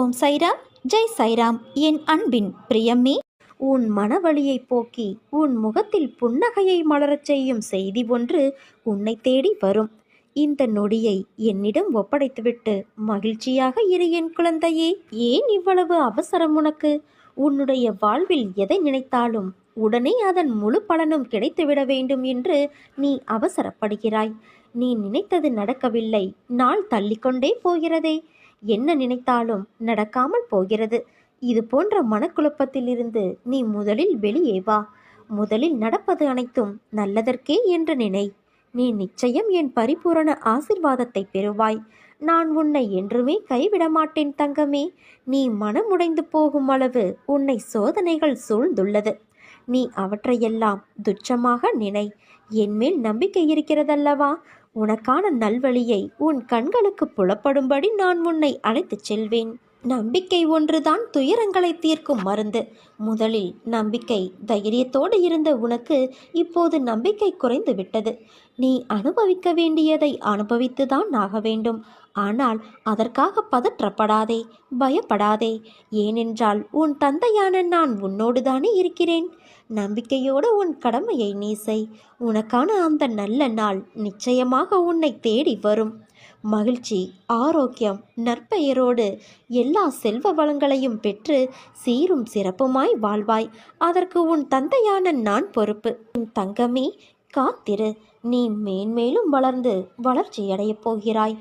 ஓம் சைராம் ஜெய் சைராம். என் அன்பின் பிரியம்மே உன் மனவழியை போக்கி உன் முகத்தில் புன்னகையை மலரச் செய்யும் செய்தி ஒன்று உன்னை தேடி வரும். இந்த நொடியை என்னிடம் ஒப்படைத்துவிட்டு மகிழ்ச்சியாக இரு என் குழந்தையே. ஏன் இவ்வளவு அவசரம் உனக்கு? உன்னுடைய வாழ்வில் எதை நினைத்தாலும் உடனே அதன் முழு பலனும் கிடைத்துவிட வேண்டும் என்று நீ அவசரப்படுகிறாய். நீ நினைத்தது நடக்கவில்லை. நாள் தள்ளிக்கொண்டே போகிறதே. என்ன நினைத்தாலும் நடக்காமல் போகிறது. இது போன்ற மனக்குழப்பத்திலிருந்து நீ முதலில் வெளியே வா. முதலில் நடப்பது அனைத்தும் நல்லதற்கே என்று நினை. நீ நிச்சயம் என் பரிபூரண ஆசிர்வாதத்தை பெறுவாய். நான் உன்னை என்றுமே கைவிட மாட்டேன் தங்கமே. நீ மனமுடைந்து போகும் அளவு உன்னை சோதனைகள் சூழ்ந்துள்ளது. நீ அவற்றையெல்லாம் துச்சமாக நினை. என்மேல் நம்பிக்கை இருக்கிறதல்லவா? உனக்கான நல்வழியை உன் கண்களுக்கு புலப்படும்படி நான் உன்னை அழைத்துச் செல்வேன். நம்பிக்கை ஒன்றுதான் துயரங்களை தீர்க்கும் மருந்து. முதலில் நம்பிக்கை தைரியத்தோடு இருந்த உனக்கு இப்போது நம்பிக்கை குறைந்து விட்டது. நீ அனுபவிக்க வேண்டியதை அனுபவித்துதான் ஆக வேண்டும். ஆனால் அதற்காக பதற்றப்படாதே பயப்படாதே. ஏனென்றால் உன் தந்தையான நான் உன்னோடுதானே இருக்கிறேன். நம்பிக்கையோடு உன் கடமையை நீ செய் உனக்கான அந்த நல்ல நாள் நிச்சயமாக உன்னை தேடி வரும். மகிழ்ச்சி ஆரோக்கியம் நற்பெயரோடு எல்லா செல்வ வளங்களையும் பெற்று சீரும் சிறப்புமாய் வாழ்வாய். அதற்கு உன் தந்தையான நான் பொறுப்பு. உன் தங்கமே காத்திரு. நீ மேன்மேலும் வளர்ந்து வளர்ச்சியடையப் போகிறாய்.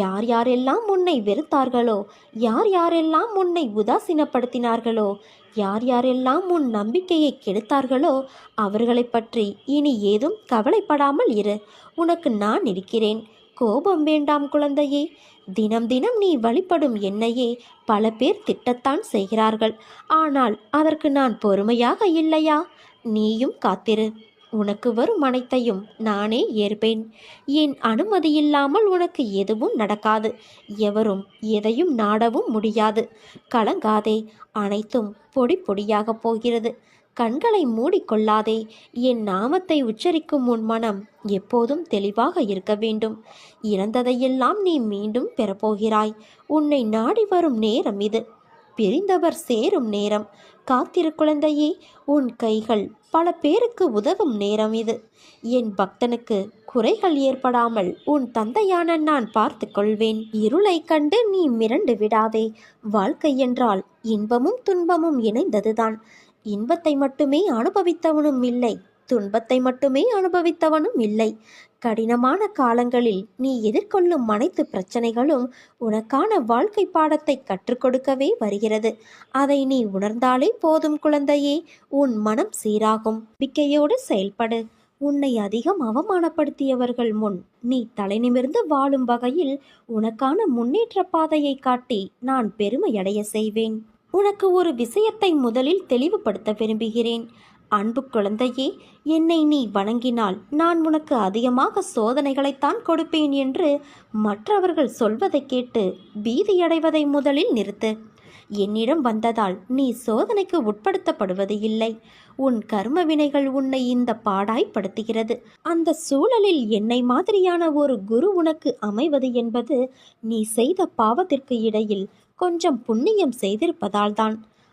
யார் யாரெல்லாம் உன்னை வெறுத்தார்களோ யார் யாரெல்லாம் உன்னை உதாசீனப்படுத்தினார்களோ யார் யாரெல்லாம் உன் நம்பிக்கையை கெடுத்தார்களோ அவர்களை பற்றி இனி ஏதும் கவலைப்படாமல் இரு. உனக்கு நான் இருக்கிறேன். கோபம் வேண்டாம் குழந்தையே. தினம் தினம் நீ வழிபடும் என்னையே பல பேர் திட்டத்தான் செய்கிறார்கள். ஆனால் அதற்கு நான் பொறுமையாக இல்லையா? நீயும் காத்திரு. உனக்கு வரும் அனைத்தையும் நானே ஏற்பேன். என் அனுமதியில்லாமல் உனக்கு எதுவும் நடக்காது. எவரும் எதையும் நாடவும் முடியாது. கலங்காதே. அனைத்தும் பொடி பொடியாக போகிறது. கண்களை மூடிக்கொள்ளாதே. என் நாமத்தை உச்சரிக்கும் உன் மனம் எப்போதும் தெளிவாக இருக்க வேண்டும். இழந்ததையெல்லாம் நீ மீண்டும் பெறப்போகிறாய். உன்னை நாடி வரும் நேரம் இது. பிரிந்தவர் சேரும் நேரம். காத்திரு குழந்தையே உன் கைகள் பல பேருக்கு உதவும் நேரம் இது. என் பக்தனுக்கு குறைகள் ஏற்படாமல் உன் தந்தையான நான் பார்த்து கொள்வேன். இருளை கண்டு நீ மிரண்டு விடாதே. வாழ்க்கை என்றால் இன்பமும் துன்பமும் இணைந்ததுதான். இன்பத்தை மட்டுமே அனுபவித்தவனும் இல்லை துன்பத்தை மட்டுமே அனுபவித்தவனும் இல்லை. கடினமான காலங்களில் நீ எதிர்கொள்ளும் அனைத்து பிரச்சனைகளும் உனக்கான வாழ்க்கை பாடத்தை கற்றுக் கொடுக்கவே வருகிறது. அதை நீ உணர்ந்தாலே போதும் குழந்தையே உன் மனம் சீராகும். நம்பிக்கையோடு செயல்படு. உன்னை அதிகம் அவமானப்படுத்தியவர்கள் முன் நீ தலைநிமிர்ந்து வாழும் வகையில் உனக்கான முன்னேற்ற பாதையை காட்டி நான் பெருமையடைய செய்வேன். உனக்கு ஒரு விஷயத்தை முதலில் தெளிவுபடுத்த விரும்புகிறேன். அன்பு குழந்தையே என்னை நீ வணங்கினால் நான் உனக்கு அதிகமாக சோதனைகளைத்தான் கொடுப்பேன் என்று மற்றவர்கள் சொல்வதை கேட்டு பீதியடைவதை முதலில் நிறுத்து. என்னிடம் வந்ததால் நீ சோதனைக்கு உட்படுத்தப்படுவது இல்லை. உன் கர்ம வினைகள் உன்னை இந்த பாடாய்ப்படுத்துகிறது. அந்த சூழலில் என்னை மாதிரியான ஒரு குரு உனக்கு அமைவது என்பது நீ செய்த பாவத்திற்கு இடையில் கொஞ்சம் புண்ணியம் செய்திருப்பதால்தான்.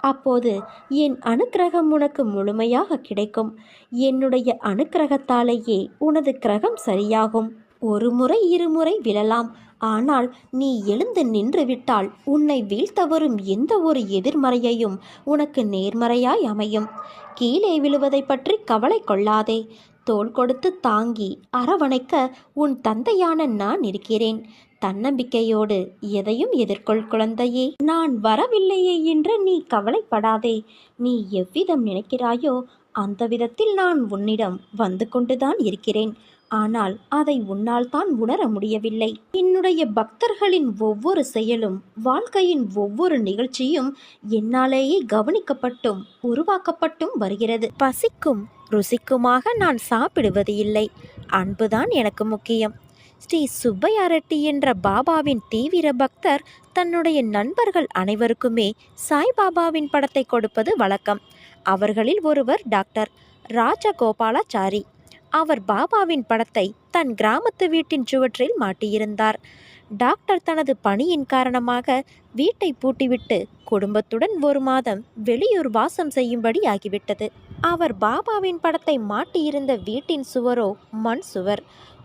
அப்போது என் அனுக்கிரகம் உனக்கு முழுமையாக கிடைக்கும். என்னுடைய அனுக்கிரகத்தாலேயே உனது கிரகம் சரியாகும். ஒரு முறை இருமுறை விழலாம். ஆனால் நீ எழுந்து நின்றுவிட்டால் உன்னை வீழ்த்த வரும் எந்த ஒரு எதிர்மறையையும் உனக்கு நேர்மறையாய் அமையும். கீழே விழுவதை பற்றி கவலை கொள்ளாதே. தோள் கொடுத்து தாங்கி அரவணைக்க உன் தந்தையான நான் இருக்கிறேன். தன்னம்பிக்கையோடு எதையும் எதிர்கொள் குழந்தையே. நான் வரவில்லையே என்று நீ கவலைப்படாதே. நீ எவ்விதம் நினைக்கிறாயோ அந்த விதத்தில் நான் உன்னிடம் வந்து கொண்டுதான் இருக்கிறேன். ஆனால் அதை உன்னால் தான் உணர முடியவில்லை. என்னுடைய பக்தர்களின் ஒவ்வொரு செயலும் வாழ்க்கையின் ஒவ்வொரு நிகழ்ச்சியும் என்னாலேயே கவனிக்கப்பட்டும் உருவாக்கப்பட்டும் வருகிறது. பசிக்கும் ருசிக்குமாக நான் சாப்பிடுவது இல்லை அன்புதான் எனக்கு முக்கியம். ஸ்ரீ சுப்பையா ரெட்டி என்ற பாபாவின் தீவிர பக்தர் தன்னுடைய நண்பர்கள் அனைவருக்குமே சாய்பாபாவின் படத்தை கொடுப்பது வழக்கம். அவர்களில் ஒருவர் டாக்டர் ராஜகோபாலாச்சாரி. அவர் பாபாவின் படத்தை தன் கிராமத்து வீட்டின் சுவற்றில் மாட்டியிருந்தார். டாக்டர் தனது பணியின் காரணமாக வீட்டை பூட்டிவிட்டு குடும்பத்துடன் ஒரு மாதம் வெளியூர் வாசம் செய்யும்படி ஆகிவிட்டது. அவர் பாபாவின் படத்தை மாட்டியிருந்த வீட்டின் சுவரோ மண் சுவர்.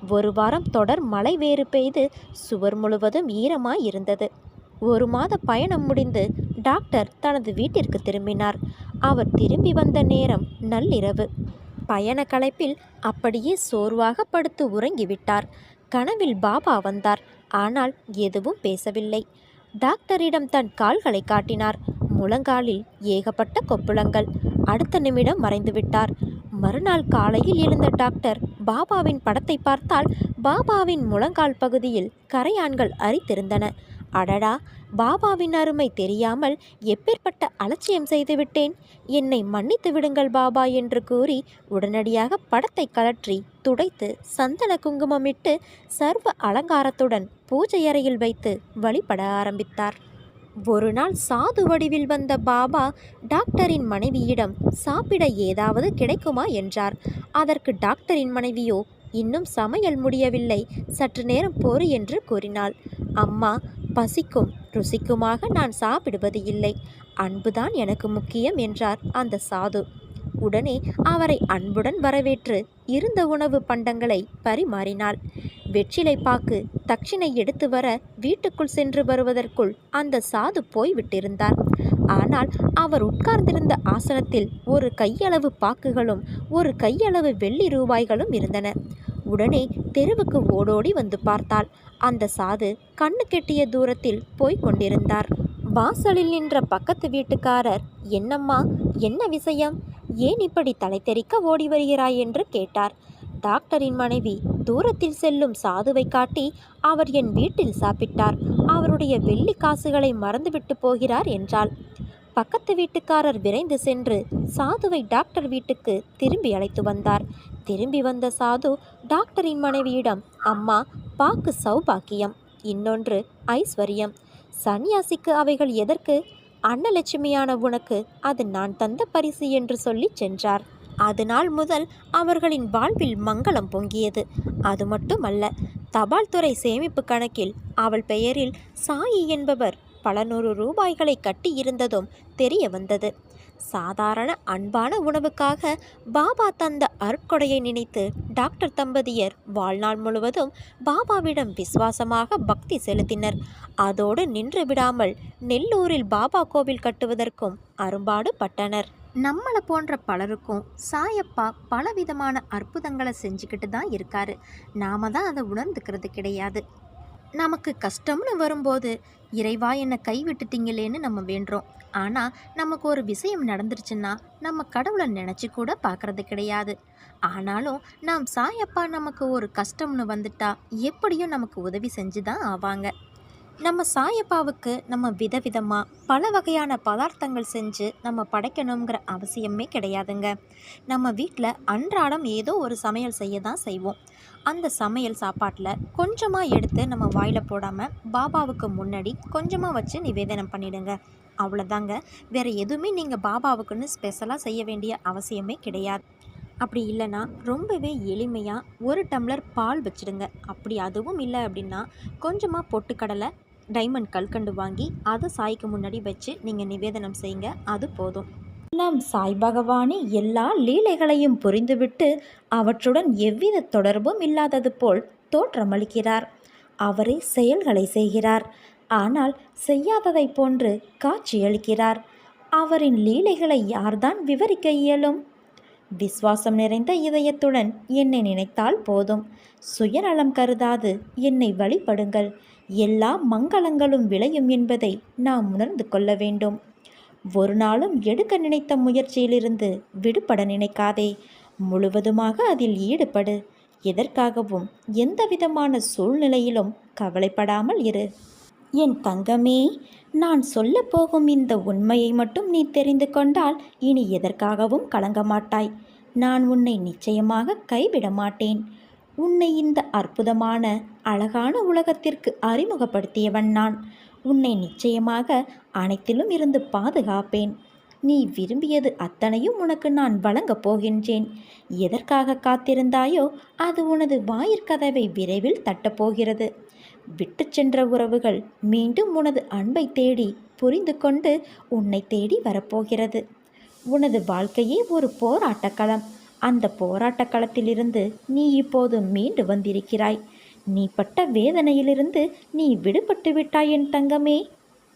ஒரு வாரம் தொடர் மழை வேறு பெய்து சுவர் முழுவதும் ஈரமாய் இருந்தது. ஒரு மாத பயணம் முடிந்து டாக்டர் தனது வீட்டிற்கு திரும்பினார். அவர் திரும்பி வந்த நேரம் நள்ளிரவு. பயண களைப்பில் அப்படியே சோர்வாக படுத்து உறங்கிவிட்டார். கனவில் பாபா வந்தார். ஆனால் எதுவும் பேசவில்லை. டாக்டரிடம் தன் கால்களை காட்டினார். முழங்காலில் ஏகப்பட்ட கொப்புளங்கள். அடுத்த நிமிடம் மறைந்துவிட்டார். மறுநாள் காலையில் எழுந்த டாக்டர் பாபாவின் படத்தை பார்த்தால் பாபாவின் முழங்கால் பகுதியில் கரையான்கள் அரித்திருந்தன. அடடா பாபாவின் அருமை தெரியாமல் எப்பேற்பட்ட அலட்சியம் செய்துவிட்டேன் என்னை மன்னித்து விடுங்கள் பாபா என்று கூறி உடனடியாக படத்தை கலற்றி துடைத்து சந்தன குங்குமமிட்டு சர்வ அலங்காரத்துடன் பூஜை அறையில் வைத்து வழிபட ஆரம்பித்தார். ஒரு நாள் சாது வடிவில் வந்த பாபா டாக்டரின் மனைவியிடம் சாப்பிட ஏதாவது கிடைக்குமா என்றார். அதற்கு டாக்டரின் மனைவியோ இன்னும் சமையல் முடியவில்லை சற்று நேரம் பொறு என்று கூறினாள். அம்மா பசிக்கும் ருசிக்குமாக நான் சாப்பிடுவது இல்லை. அன்புதான் எனக்கு முக்கியம் என்றார் அந்த சாது. உடனே அவரை அன்புடன் வரவேற்று இருந்த உணவு பண்டங்களை பரிமாறினாள். வெற்றிலை பாக்கு தட்சிணை எடுத்து வர வீட்டுக்குள் சென்று வருவதற்குள் அந்த சாது போய்விட்டிருந்தார். ஆனால் அவர் உட்கார்ந்திருந்த ஆசனத்தில் ஒரு கையளவு பாக்குகளும் ஒரு கையளவு வெள்ளி ரூபாய்களும் இருந்தன. உடனே தெருவுக்கு ஓடோடி வந்து பார்த்தாள். அந்த சாது கண்ணு கெட்டிய தூரத்தில் போய்க் கொண்டிருந்தார். வாசலில் நின்ற பக்கத்து வீட்டுக்காரர் என்னம்மா என்ன விஷயம்? ஏன் இப்படி தலை தெறிக்க ஓடி வருகிறாய் என்று கேட்டார். டாக்டரின் மனைவி தூரத்தில் செல்லும் சாதுவை காட்டி அவர் என் வீட்டில் சாப்பிட்டார். அவருடைய வெள்ளி காசுகளை மறந்துவிட்டு போகிறார் என்றாள். பக்கத்து வீட்டுக்காரர் விரைந்து சென்று சாதுவை டாக்டர் வீட்டுக்கு திரும்பி அழைத்து வந்தார். திரும்பி வந்த சாது டாக்டரின் மனைவியிடம் அம்மா பாக்கு சௌபாக்கியம் இன்னொன்று ஐஸ்வர்யம். சன்னியாசிக்கு அவைகள் எதற்கு? அன்னலட்சுமியான உனக்கு அது நான் தந்த பரிசு என்று சொல்லி சென்றார். அதனால் முதல் அவர்களின் வாழ்வில் மங்களம் பொங்கியது. அது மட்டுமல்ல தபால் துறை சேமிப்பு கணக்கில் அவள் பெயரில் சாயி என்பவர் பல நூறு ரூபாய்களை கட்டியிருந்ததும் தெரிய வந்தது. சாதாரண அன்பான உணவுக்காக பாபா தந்த அற்கொடையை நினைத்து டாக்டர் தம்பதியர் வாழ்நாள் முழுவதும் பாபாவிடம் விசுவாசமாக பக்தி செலுத்தினர். அதோடு நின்று விடாமல் நெல்லூரில் பாபா கோவில் கட்டுவதற்கும் அரும்பாடு பட்டனர். நம்மளை போன்ற பலருக்கும் சாயப்பா பலவிதமான அற்புதங்களை செஞ்சுக்கிட்டு தான் இருக்காரு. நாம தான் அதை உணர்ந்துக்கிறது கிடையாது. நமக்கு கஷ்டம்னு வரும்போது இறைவா என்னை கைவிட்டுட்டீங்களேன்னு நம்ம வேண்டுறோம். ஆனால் நமக்கு ஒரு விஷயம் நடந்துருச்சுன்னா நம்ம கடவுளை நினச்சி கூட பார்க்கறது கிடையாது. ஆனாலும் நாம் சாயப்பா நமக்கு ஒரு கஷ்டம்னு வந்துட்டா எப்படியும் நமக்கு உதவி செஞ்சு தான் ஆவாங்க. நம்ம சாயப்பாவுக்கு நம்ம விதவிதமாக பல வகையான பதார்த்தங்கள் செஞ்சு நம்ம படைக்கணுங்கிற அவசியமே கிடையாதுங்க. நம்ம வீட்டில் அன்றாடம் ஏதோ ஒரு சமையல் செய்ய தான் செய்வோம். அந்த சமையல் சாப்பாட்டில் கொஞ்சமாக எடுத்து நம்ம வாயில் போடாமல் பாபாவுக்கு முன்னாடி கொஞ்சமாக வச்சு நிவேதனம் பண்ணிடுங்க. அவ்வளோதாங்க வேறு எதுவுமே நீங்கள் பாபாவுக்குன்னு ஸ்பெஷலாக செய்ய வேண்டிய அவசியமே கிடையாது. அப்படி இல்லைன்னா ரொம்பவே எளிமையாக ஒரு டம்ளர் பால் வச்சுடுங்க. அப்படி அதுவும் இல்லை அப்படின்னா கொஞ்சமாக பொட்டுக்கடலை டைமண்ட் கல்கண்டு வாங்கி அதை சாய்க்கு முன்னாடி வச்சு நீங்கள் நிவேதனம் செய்யுங்க. அது போதும். நம் சாய் பகவானே எல்லா லீலைகளையும் புரிந்துவிட்டு அவற்றுடன் எவ்வித தொடர்பும் இல்லாதது போல் தோற்றமளிக்கிறார். அவரே செயல்களை செய்கிறார். ஆனால் செய்யாததைப் போன்று காட்சியளிக்கிறார் அவரின் லீலைகளை யார்தான் விவரிக்க இயலும்? விசுவாசம் நிறைந்த இதயத்துடன் என்னை நினைத்தால் போதும். சுயநலம் கருதாது. என்னை வழிபடுங்கள். எல்லா மங்களங்களும் விளையும் என்பதை நாம் உணர்ந்து கொள்ள வேண்டும். ஒரு நாளும் எடுக்க நினைத்த முயற்சியிலிருந்து விடுபட நினைக்காதே. முழுவதுமாக அதில் ஈடுபடு. எதற்காகவும் எந்தவிதமான சூழ்நிலையிலும் கவலைப்படாமல் இரு. என் தங்கமே நான் சொல்லப் போகும் இந்த உண்மையை மட்டும் நீ தெரிந்து கொண்டால் இனி எதற்காகவும் கலங்க மாட்டாய். நான் உன்னை நிச்சயமாக கைவிட மாட்டேன். உன்னை இந்த அற்புதமான அழகான உலகத்திற்கு அறிமுகப்படுத்தியவன் நான். உன்னை நிச்சயமாக அனைத்திலும் இருந்து பாதுகாப்பேன். நீ விரும்பியது அத்தனையும் உனக்கு நான் வழங்கப் போகின்றேன். எதற்காக காத்திருந்தாயோ அது உனது வாயிற்கதவை விரைவில் தட்டப்போகிறது விட்டு சென்ற உறவுகள் மீண்டும் உனது அன்பை தேடி புரிந்து கொண்டு உன்னை தேடி வரப்போகிறது. உனது வாழ்க்கையே ஒரு போராட்டக்களம் அந்த போராட்டக் களத்திலிருந்து நீ இப்போது மீண்டு வந்திருக்கிறாய். நீ பட்ட வேதனையிலிருந்து நீ விடுபட்டு விட்டாய் என் தங்கமே.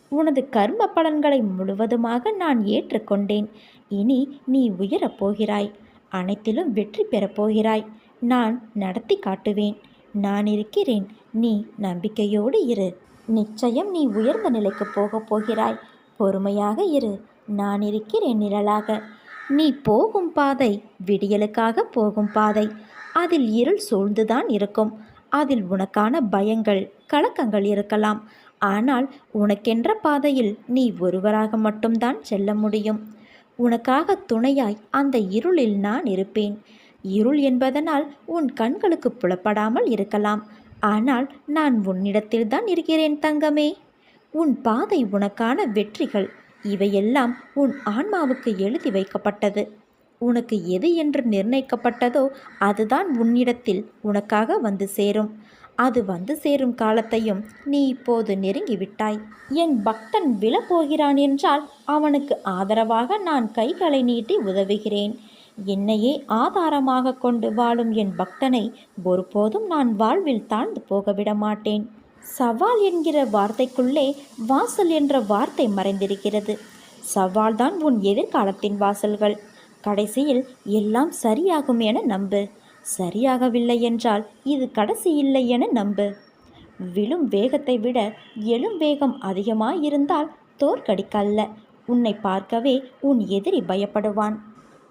உனது கர்ம பலன்களை முழுவதுமாக நான் ஏற்றுக்கொண்டேன் இனி நீ உயரப் போகிறாய். அனைத்திலும் வெற்றி பெறப் போகிறாய். நான் நடத்தி காட்டுவேன். நான் இருக்கிறேன். நீ நம்பிக்கையோடு இரு. நிச்சயம் நீ உயர்ந்த நிலைக்கு போகப் போகிறாய். பொறுமையாக இரு. நான் இருக்கிறேன் நிழலாக. நீ போகும் பாதை விடியலுக்காக போகும் பாதை. அதில் இருள் சூழ்ந்துதான் இருக்கும். அதில் உனக்கான பயங்கள் கலக்கங்கள் இருக்கலாம். ஆனால் உனக்கென்ற பாதையில் நீ ஒருவராக மட்டும்தான் செல்ல முடியும். உனக்காக துணையாய் அந்த இருளில் நான் இருப்பேன். இருள் என்பதனால் உன் கண்களுக்கு புலப்படாமல் இருக்கலாம். ஆனால் நான் உன்னிடத்தில்தான் இருக்கிறேன் தங்கமே. உன் பாதை உனக்கான வெற்றிகள். இவையெல்லாம் உன் ஆன்மாவுக்கு எழுதி வைக்கப்பட்டது. உனக்கு எது என்று நிர்ணயிக்கப்பட்டதோ அதுதான் உன்னிடத்தில் உனக்காக வந்து சேரும். அது வந்து சேரும் காலத்தையும் நீ இப்போது நெருங்கிவிட்டாய். என் பக்தன் விழப்போகிறான் என்றால் அவனுக்கு ஆதரவாக நான் கைகளை நீட்டி உதவுகிறேன். என்னையே ஆதாரமாக கொண்டு வாழும் என் பக்தனை ஒருபோதும் நான் வாழ்வில் தாழ்ந்து போகவிட மாட்டேன். சவால் என்கிற வார்த்தைக்குள்ளே வாசல் என்ற வார்த்தை மறைந்திருக்கிறது. சவால்தான் உன் எதிர்காலத்தின் வாசல்கள். கடைசியில் எல்லாம் சரியாகும் என நம்பு. சரியாகவில்லை என்றால் இது கடைசி இல்லை என நம்பு. விழும் வேகத்தை விட எழும் வேகம் அதிகமாயிருந்தால் தோற்கடிக்கல்ல. உன்னை பார்க்கவே உன் எதிரி பயப்படுவான்.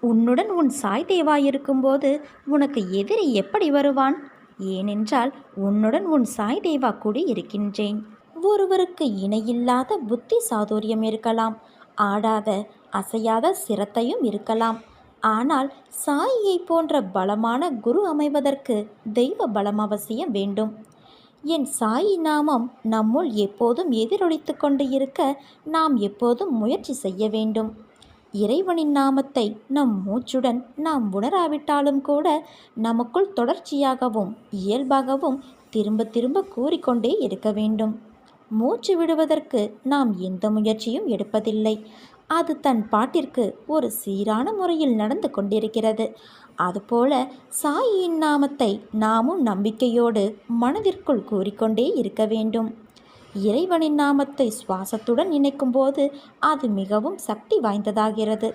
உன்னுடன் உன் சாய் தேவா இருக்கும்போது உனக்கு எதிரி எப்படி வருவான்? ஏனென்றால் உன்னுடன் உன் சாய் தேவா கூடி இருக்கின்றேன். ஒருவருக்கு இணையில்லாத புத்தி சாதுரியம் இருக்கலாம். ஆடாத அசையாத சிரத்தையும் இருக்கலாம். ஆனால் சாயியை போன்ற பலமான குரு அமைவதற்கு தெய்வ பலம் அவசியம் வேண்டும். என் சாயி நாமம் நம்முள் எப்போதும் எதிரொலித்து கொண்டு இருக்க நாம் எப்போதும் முயற்சி செய்ய வேண்டும். இறைவனின் நாமத்தை நம் மூச்சுடன் நாம் உணராவிட்டாலும் கூட நமக்குள் தொடர்ச்சியாகவும் இயல்பாகவும் திரும்ப திரும்ப கூறிக்கொண்டே இருக்க வேண்டும். மூச்சு விடுவதற்கு நாம் எந்த முயற்சியும் எடுப்பதில்லை. அது தன் பாட்டிற்கு ஒரு சீரான முறையில் நடந்து கொண்டிருக்கிறது. அதுபோல சாயியின் நாமத்தை நாமும் நம்பிக்கையோடு மனதிற்குள் கூறிக்கொண்டே இருக்க வேண்டும். இறைவனின் நாமத்தை சுவாசத்துடன் இணைக்கும்போது அது மிகவும் சக்தி வாய்ந்ததாகிறது.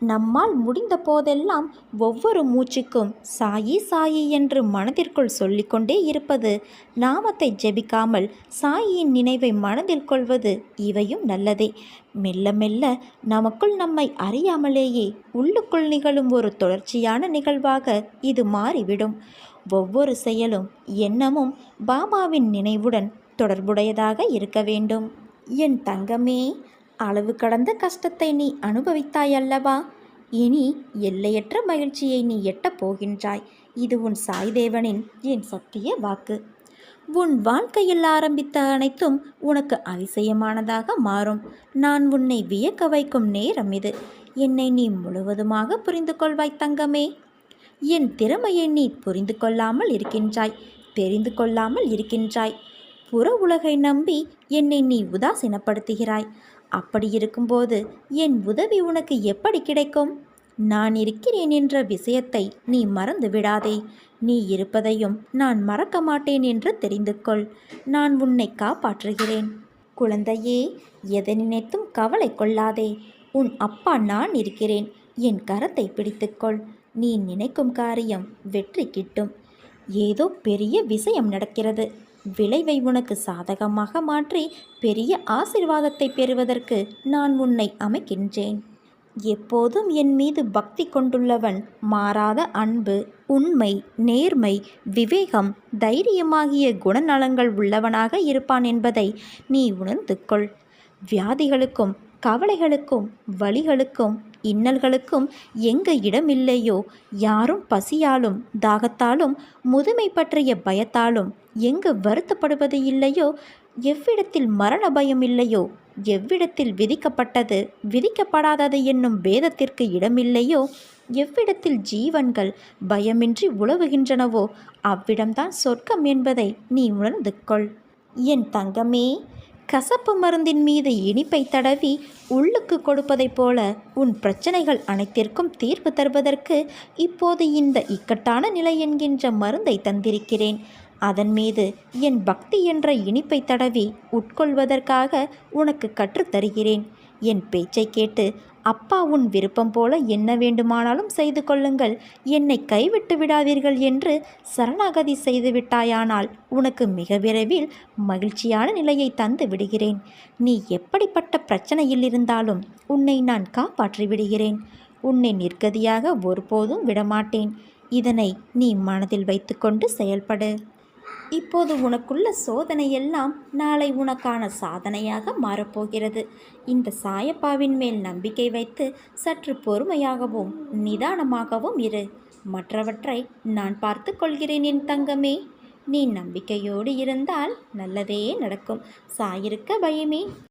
நம்மால் முடிந்த போதெல்லாம் ஒவ்வொரு மூச்சுக்கும் சாயி சாயி என்று மனதிற்குள் சொல்லிக்கொண்டே இருப்பது நாமத்தை ஜெபிக்காமல் சாயியின் நினைவை மனதில் கொள்வது இவையும் நல்லதே. மெல்ல மெல்ல நமக்குள் நம்மை அறியாமலேயே உள்ளுக்குள் நிகழும் ஒரு தொடர்ச்சியான நிகழ்வாக இது மாறிவிடும். ஒவ்வொரு செயலும் எண்ணமும் பாபாவின் நினைவுடன் தொடர்புடையதாக இருக்க வேண்டும். என் தங்கமே அளவு கடந்த கஷ்டத்தை நீ அனுபவித்தாய் அல்லவா? இனி எல்லையற்ற மகிழ்ச்சியை நீ எட்டப் போகின்றாய். இது உன் சாய்தேவனின் என் சத்திய வாக்கு. உன் வாழ்க்கையில் ஆரம்பித்த அனைத்தும் உனக்கு அதிசயமானதாக மாறும். நான் உன்னை வியக்க வைக்கும் நேரம் இது. என்னை நீ முழுவதுமாக புரிந்து கொள்வாய் தங்கமே. என் திறமையை நீ புரிந்து கொள்ளாமல் இருக்கின்றாய். தெரிந்து கொள்ளாமல் இருக்கின்றாய். புற உலகை நம்பி என்னை நீ உதாசீனப்படுத்துகிறாய். அப்படி இருக்கும்போது என் உதவி உனக்கு எப்படி கிடைக்கும்? நான் இருக்கிறேன் என்ற விஷயத்தை நீ மறந்து விடாதே. நீ இருப்பதையும் நான் மறக்க மாட்டேன் என்று தெரிந்து கொள். நான் உன்னை காப்பாற்றுகிறேன். குழந்தையே எதை நினைத்தும் கவலை கொள்ளாதே. உன் அப்பா நான் இருக்கிறேன். என் கரத்தை பிடித்துக்கொள் நீ நினைக்கும் காரியம் வெற்றி கிட்டும். ஏதோ பெரிய விஷயம் நடக்கிறது. விளைவை உனக்கு சாதகமாக மாற்றி பெரிய ஆசிர்வாதத்தை பெறுவதற்கு நான் உன்னை அமைக்கின்றேன். எப்போதும் என் மீது பக்தி கொண்டுள்ளவன் மாறாத அன்பு உண்மை நேர்மை விவேகம் தைரியமாகிய குணநலங்கள் உள்ளவனாக இருப்பான் என்பதை நீ உணர்ந்து கொள். வியாதிகளுக்கும் கவலைகளுக்கும் வழிகளுக்கும் இன்னல்களுக்கும் எங்க இடமில்லையோ? யாரும் பசியாலும் தாகத்தாலும் முதுமை பற்றிய பயத்தாலும் எங்கு வருத்தப்படுவது இல்லையோ? எவ்விடத்தில் மரண பயம் இல்லையோ? எவ்விடத்தில் விதிக்கப்பட்டது விதிக்கப்படாதது என்னும் பேதத்திற்கு இடமில்லையோ? எவ்விடத்தில் ஜீவன்கள் பயமின்றி உழவுகின்றனவோ? அவ்விடம்தான் சொர்க்கம் என்பதை நீ உணர்ந்து கொள் என் தங்கமே கசப்பு மருந்தின் மீது இனிப்பை தடவி உள்ளுக்கு கொடுப்பதைப் போல உன் பிரச்சனைகள் அனைத்திற்கும் தீர்வு தருவதற்கு இப்போது இந்த இக்கட்டான நிலை என்கின்ற மருந்தை தந்திருக்கிறேன். அதன் மீது என் பக்தி என்ற இனிப்பை தடவி உட்கொள்வதற்காக உனக்கு கற்றுத்தருகிறேன். என் பேச்சை கேட்டு அப்பா உன் விருப்பம் போல என்ன வேண்டுமானாலும் செய்து கொள்ளுங்கள். என்னை கைவிட்டு விடாதீர்கள் என்று சரணாகதி செய்து விட்டாயானால் உனக்கு மிக விரைவில் மகிழ்ச்சியான நிலையை தந்து விடுகிறேன். நீ எப்படிப்பட்ட பிரச்சனையில் இருந்தாலும் உன்னை நான் காப்பாற்றி விடுகிறேன். உன்னை நிர்கதியாக ஒருபோதும் விடமாட்டேன். இதனை நீ மனதில் வைத்துக்கொண்டு செயல்படு. இப்போது உனக்குள்ள சோதனையெல்லாம் நாளை உனக்கான சாதனையாக மாறப்போகிறது. இந்த சாயப்பாவின் மேல் நம்பிக்கை வைத்து சற்று பொறுமையாகவும் நிதானமாகவும் இரு. மற்றவற்றை நான் பார்த்து கொள்கிறேன் என் தங்கமே. நீ நம்பிக்கையோடு இருந்தால் நல்லதே நடக்கும். சாயிருக்க பயமே.